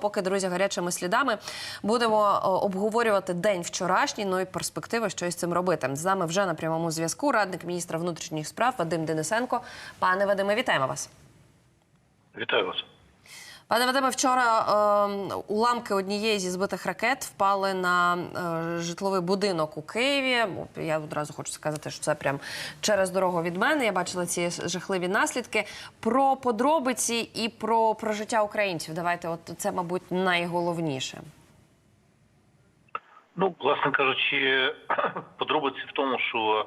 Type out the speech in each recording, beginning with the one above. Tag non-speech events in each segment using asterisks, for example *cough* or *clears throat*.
Поки друзі гарячими слідами будемо обговорювати день вчорашній, ну і перспективи, що із цим робити. З нами вже на прямому зв'язку радник міністра внутрішніх справ Вадим Денисенко. Пане Вадиме, вітаємо вас. Вітаю вас. Пане Вадиме, вчора е, уламки однієї зі збитих ракет впали на е, житловий будинок у Києві. Я одразу хочу сказати, що це прям через дорогу від мене. Я бачила ці жахливі наслідки. Про подробиці і про прожиття українців. Давайте, от це, мабуть, найголовніше. Ну, власне кажучи, *clears throat* подробиці в тому, що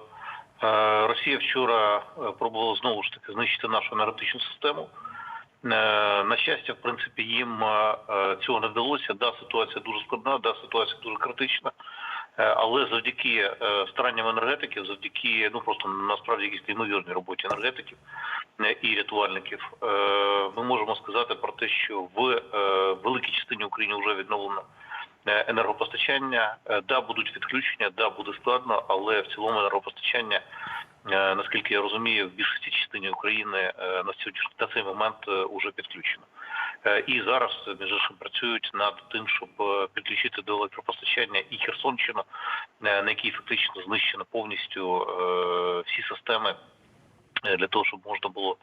е, Росія вчора е, пробувала знову ж таки знищити нашу енергетичну систему. Е, на щастя, в принципі, їм е, е, цього не вдалося. Да, ситуація дуже складна, да, ситуація дуже критична. Але завдяки старанням енергетиків, завдяки ну просто насправді якійсь неймовірній роботі енергетиків і рятувальників, ми можемо сказати про те, що в великій частині України вже відновлено енергопостачання. Да, будуть відключення, да, буде складно, але в цілому енергопостачання, наскільки я розумію, в більшості частині України е, на сьогоднішній на цей момент е, уже підключено. Е, І зараз е, між іншим працюють над тим, щоб е, підключити до електропостачання і Херсонщину, е, на якій фактично знищено повністю е, всі системи е, для того, щоб можна було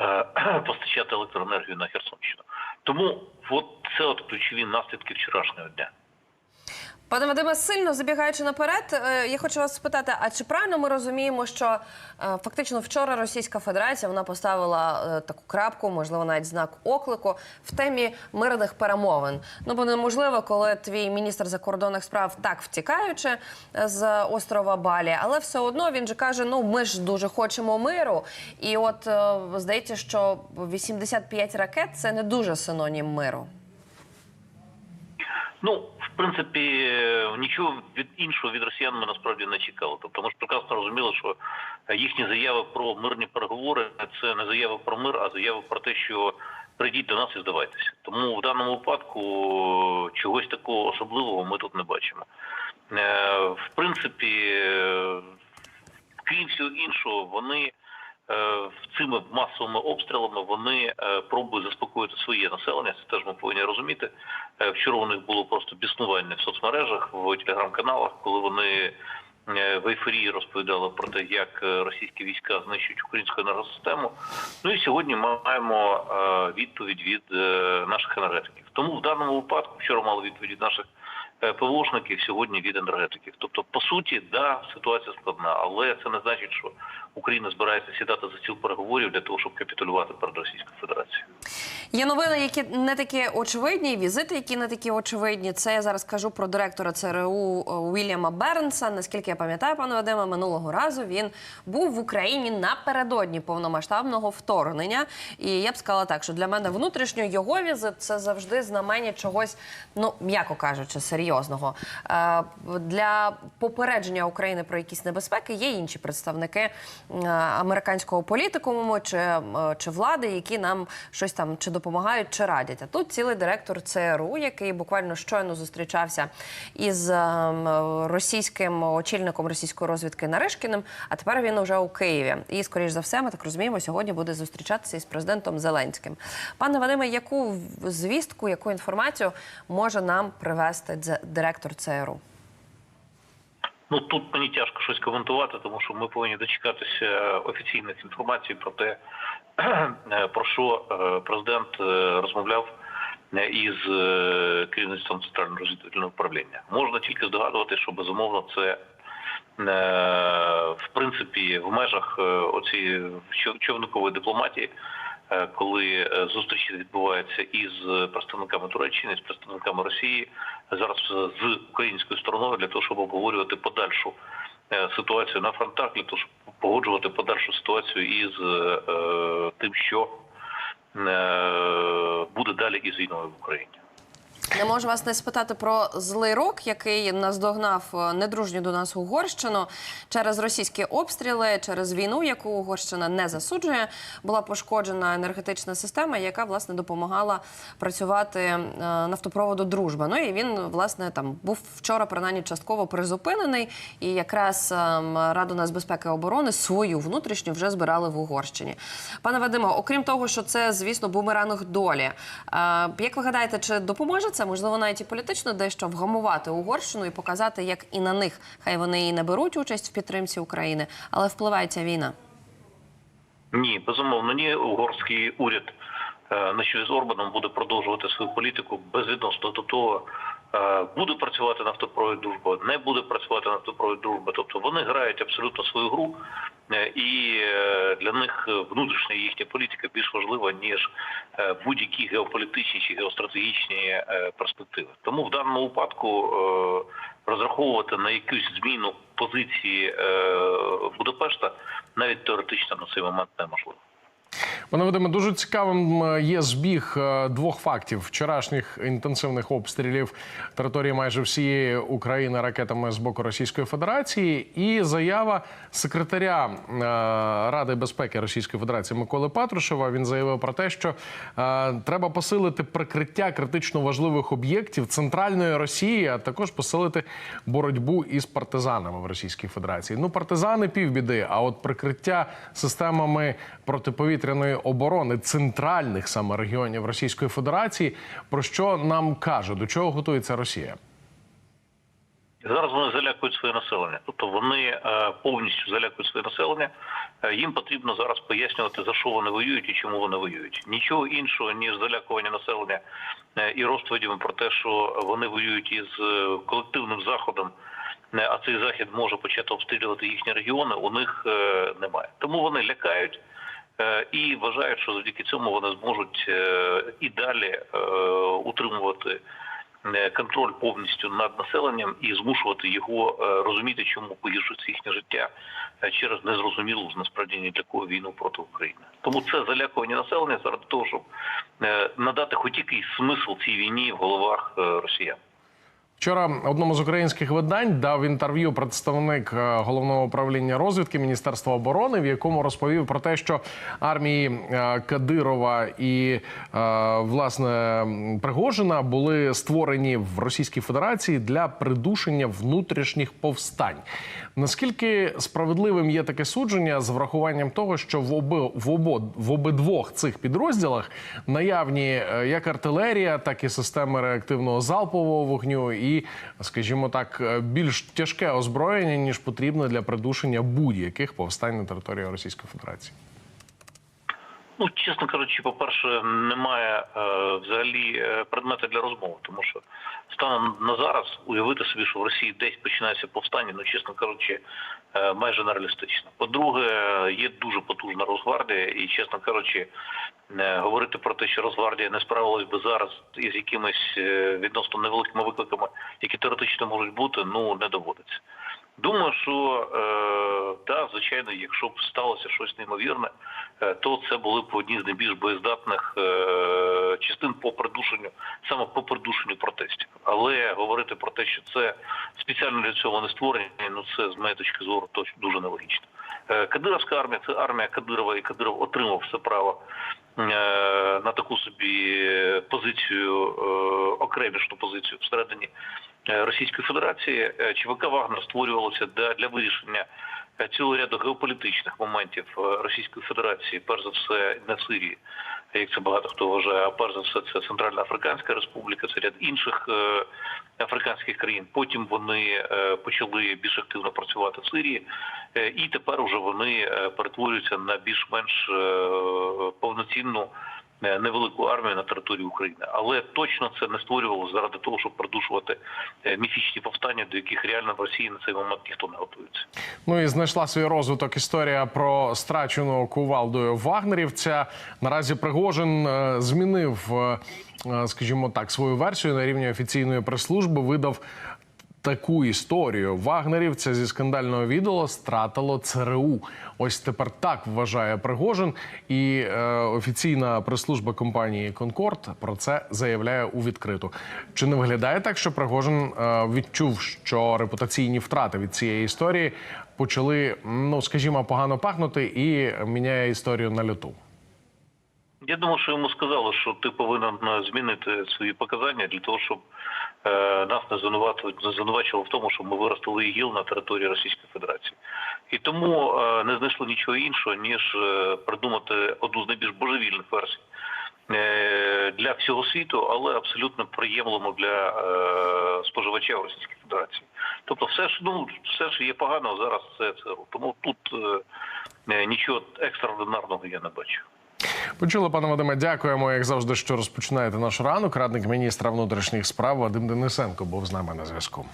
е, *clears throat* постачати електроенергію на Херсонщину. Тому от це от ключові наслідки вчорашнього дня. Пане Вадиме, сильно забігаючи наперед, е, я хочу вас спитати: а чи правильно ми розуміємо, що е, фактично вчора Російська Федерація вона поставила е, таку крапку, можливо, навіть знак оклику в темі мирних перемовин? Ну бо неможливо, коли твій міністр закордонних справ так втікаючи з острова Балі, але все одно він же каже: ну ми ж дуже хочемо миру. І от здається, що 85 ракет це не дуже синонім миру. Ну, в принципі, е, нічого від іншого від росіян ми насправді не чекали. Тобто ми ж прекрасно розуміли, що їхні заяви про мирні переговори це не заяви про мир, а заяви про те, що прийдіть до нас і здавайтеся. Тому в даному випадку е, чогось такого особливого ми тут не бачимо. Е, В принципі, крім всього іншого, вони цими масовими обстрілами вони е, пробують заспокоїти своє населення. Це теж ми повинні розуміти. Е, Вчора у них було просто біснування в соцмережах, в телеграм-каналах, коли вони е, в ейфорії розповідали про те, як е, російські війська знищують українську енергосистему. Ну і сьогодні ми маємо е, відповідь від е, наших енергетиків. Тому в даному випадку вчора мали відповідь від наших е, ПВОшників, сьогодні від енергетиків. Тобто, по суті, да, ситуація складна, але це не значить, що Україна збирається сідати за стіл переговорів для того, щоб капітулювати перед Російською Федерацією. Є новини, які не такі очевидні, візити, які не такі очевидні. Це я зараз кажу про директора ЦРУ Уільяма Бернса. Наскільки я пам'ятаю, пане Вадиме, минулого разу він був в Україні напередодні повномасштабного вторгнення. І я б сказала так, що для мене внутрішньо його візит це завжди знамення чогось, ну м'яко кажучи, серйозного. Е, Для попередження України про якісь небезпеки є інші представники е, американського політикуму чи, е, чи влади, які нам щось там чи допомагають, чи радять. А тут цілий директор ЦРУ, який буквально щойно зустрічався із е, російським очільником російської розвідки Наришкіним, а тепер він уже у Києві. І, скоріш за все, ми так розуміємо, сьогодні буде зустрічатися із президентом Зеленським. Пане Вадиме, яку звістку, яку інформацію може нам привести директор ЦРУ? Ну тут мені тяжко щось коментувати, тому що ми повинні дочекатися офіційних інформацій про те, *clears throat* про що е, президент е, розмовляв е, із керівництвом центрального розвідувального управління. Можна тільки здогадувати, що безумовно це в принципі в межах оцієї човникової дипломатії. Е, Коли е, зустрічі відбуваються із представниками Туреччини, з представниками Росії, зараз е, з українською стороною для того, щоб обговорювати подальшу е, ситуацію на фронтах, для того, щоб погоджувати подальшу ситуацію із е, е, тим, що е, буде далі із війною в Україні. Не можу вас не спитати про злий рок, який наздогнав е, недружню до нас Угорщину через російські обстріли, через війну, яку Угорщина не засуджує, була пошкоджена енергетична система, яка власне допомагала працювати е, нафтопроводу Дружба. Ну і він власне там був вчора принаймні частково призупинений. І якраз ем, Раду нацбезпеки і оборони свою внутрішню вже збирали в Угорщині. Пане Вадиме, окрім того, що це звісно бумеранг долі. е, Як ви гадаєте, чи допоможе це можливо навіть і політично дещо вгамувати Угорщину і показати, як і на них хай вони і не беруть участь в підтримці України, але впливає ця війна? Ні, безумовно, ні. Угорський уряд е, на чолі з Орбаном буде продовжувати свою політику безвідносно до того, буде працювати нафтопровід дружба, не буде працювати нафтопровід дружба. Тобто вони грають абсолютно свою гру, е, і е, для них внутрішня їхня політика більш важлива ніж е, будь-які геополітичні чи геостратегічні е, перспективи. Тому в даному випадку е, розраховувати на якусь зміну позиції е, Будапешта навіть теоретично на цей момент неможливо. Пане Вадиме, дуже цікавим є збіг е, двох фактів вчорашніх інтенсивних обстрілів території майже всієї України ракетами з боку Російської Федерації і заява секретаря е, Ради безпеки Російської Федерації Миколи Патрушева. Він заявив про те, що е, треба посилити прикриття критично важливих об'єктів центральної Росії, а також посилити боротьбу із партизанами в Російській Федерації. Ну, партизани півбіди, а от прикриття системами протиповітряної оборони центральних саме регіонів Російської Федерації. Про що нам каже, до чого готується Росія? Зараз вони залякують своє населення, тобто вони е, повністю залякують своє населення. Е, Їм потрібно зараз пояснювати за що вони воюють і чому вони воюють. Нічого іншого ніж залякування населення е, і розповідями про те, що вони воюють із колективним заходом. А цей захід може почати обстрілювати їхні регіони. У них немає. Тому вони лякають і вважають, що завдяки цьому вони зможуть е, і далі е, утримувати е, контроль повністю над населенням і змушувати його е, розуміти, чому погіршується їхнє життя е, через незрозумілу насправді ні для кого війну проти України. Тому це залякування населення заради того, щоб е, надати хоч якийсь смисл цій війні в головах е, росіян. Вчора одному з українських видань дав інтерв'ю представник е, головного управління розвідки Міністерства оборони, в якому розповів про те, що армії е, Кадирова і е, власне Пригожина були створені в Російській Федерації для придушення внутрішніх повстань. Наскільки справедливим є таке судження з врахуванням того, що в оби в обо в обидвох цих підрозділах наявні як артилерія, так і системи реактивного залпового вогню, і, скажімо так, е, більш тяжке озброєння ніж потрібно для придушення будь-яких повстань на території Російської Федерації. Ну, чесно кажучи, по-перше, немає е, взагалі е, предмету для розмови, тому що станом на зараз уявити собі, що в Росії десь починається повстання, ну чесно кажучи, е, майже нереалістично. По-друге, є дуже потужна Росгвардія, і чесно кажучи, е, говорити про те, що Росгвардія не справилась би зараз із якимись е, відносно невеликими викликами, які теоретично можуть бути, ну не доводиться. Думаю, що е, да, звичайно, якщо б сталося щось неймовірне, е, то це були б одні з найбільш боєздатних е, частин по придушенню, саме по придушенню протестів. Але говорити про те, що це спеціально для цього не створені, ну це з моєї точки зору точно дуже нелогічно. Е, Кадировська армія це армія Кадирова, і Кадиров отримав все право е, на таку собі позицію, е, окремішну позицію всередині Російської Федерації. Е, ЧВК Вагнер створювалося для, вирішення е, цілого ряду геополітичних моментів е, Російської Федерації, перш за все в Сирії, як це багато хто вважає, а перш за все це Центральна Африканська Республіка, це ряд інших е, африканських країн. Потім вони е, почали більш активно працювати в Сирії, е, і тепер уже вони е, перетворюються на більш-менш е, повноцінну е, невелику армію на території України. Але точно це не створювалося заради того, щоб придушувати е, міфічні повстання, до яких реально в Росії на цей момент ніхто не готується. Ну і знайшла свій розвиток історія про страченого кувалдою вагнерівця. Наразі Пригожин е, змінив, е, е, скажімо так, свою версію на рівні офіційної прес-служби. Видав таку історію. Вагнерівця зі скандального відео стратило ЦРУ. Ось тепер так вважає Пригожин, і е, офіційна прес-служба компанії Конкорд про це заявляє у відкриту. Чи не виглядає так, що Пригожин е, відчув, що репутаційні втрати від цієї історії почали, ну скажімо, погано пахнути, і міняє історію на люту? Я думаю, що йому сказали, що ти повинен е, змінити свої показання для того, щоб е, нас не звинувачували в тому, що ми виростили ІГІЛ на території Російської Федерації. І тому е, не знайшли нічого іншого, ніж придумати одну з найбільш божевільних версій для всього світу, але абсолютно приємлемо для е, споживача в Російській Федерації. Тобто, все ж ну все ж є погано зараз. Це ЦРУ. Тому тут нічого екстраординарного я не бачу. Почули, пане Вадиме, дякуємо, як завжди, що розпочинаєте наш ранок. Радник міністра внутрішніх справ Вадим Денисенко був з нами на зв'язку.